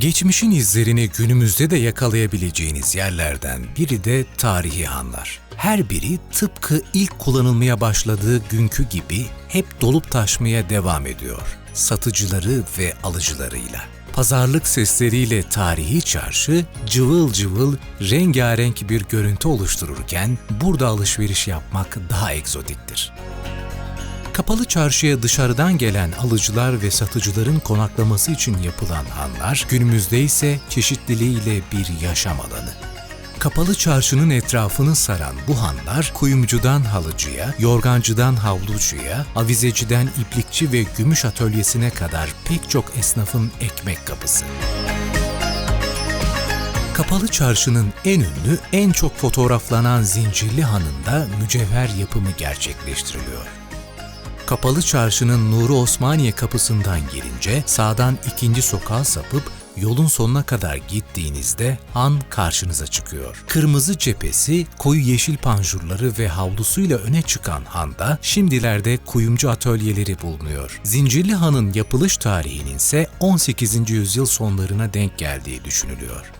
Geçmişin izlerini günümüzde de yakalayabileceğiniz yerlerden biri de tarihi hanlar. Her biri tıpkı ilk kullanılmaya başladığı günkü gibi hep dolup taşmaya devam ediyor. Satıcıları ve alıcılarıyla. Pazarlık sesleriyle tarihi çarşı cıvıl cıvıl rengarenk bir görüntü oluştururken burada alışveriş yapmak daha egzotiktir. Kapalı çarşıya dışarıdan gelen alıcılar ve satıcıların konaklaması için yapılan hanlar, günümüzde ise çeşitliliğiyle bir yaşam alanı. Kapalı çarşının etrafını saran bu hanlar, kuyumcudan halıcıya, yorgancıdan havlucuya, avizeciden iplikçi ve gümüş atölyesine kadar pek çok esnafın ekmek kapısı. Kapalı Çarşı'nın en ünlü, en çok fotoğraflanan Zincirli Hanı'nda mücevher yapımı gerçekleştiriliyor. Kapalı Çarşı'nın Nuri Osmaniye kapısından girince sağdan ikinci sokağa sapıp yolun sonuna kadar gittiğinizde han karşınıza çıkıyor. Kırmızı cephesi, koyu yeşil panjurları ve havlusuyla öne çıkan handa şimdilerde kuyumcu atölyeleri bulunuyor. Zincirli Han'ın yapılış tarihinin ise 18. yüzyıl sonlarına denk geldiği düşünülüyor.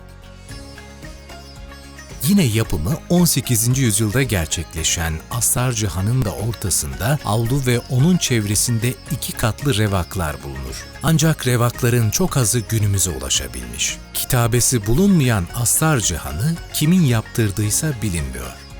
Yine yapımı 18. yüzyılda gerçekleşen Astarcı Han'ın da ortasında avlu ve onun çevresinde iki katlı revaklar bulunur. Ancak revakların çok azı günümüze ulaşabilmiş. Kitabesi bulunmayan Astarcı Han'ı kimin yaptırdıysa bilinmiyor.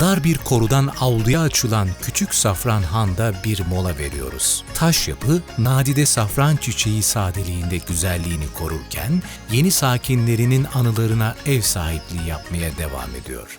Dar bir korudan avluya açılan Küçük Safran Han'da bir mola veriyoruz. Taş yapı, nadide safran çiçeği sadeliğinde güzelliğini korurken, yeni sakinlerinin anılarına ev sahipliği yapmaya devam ediyor.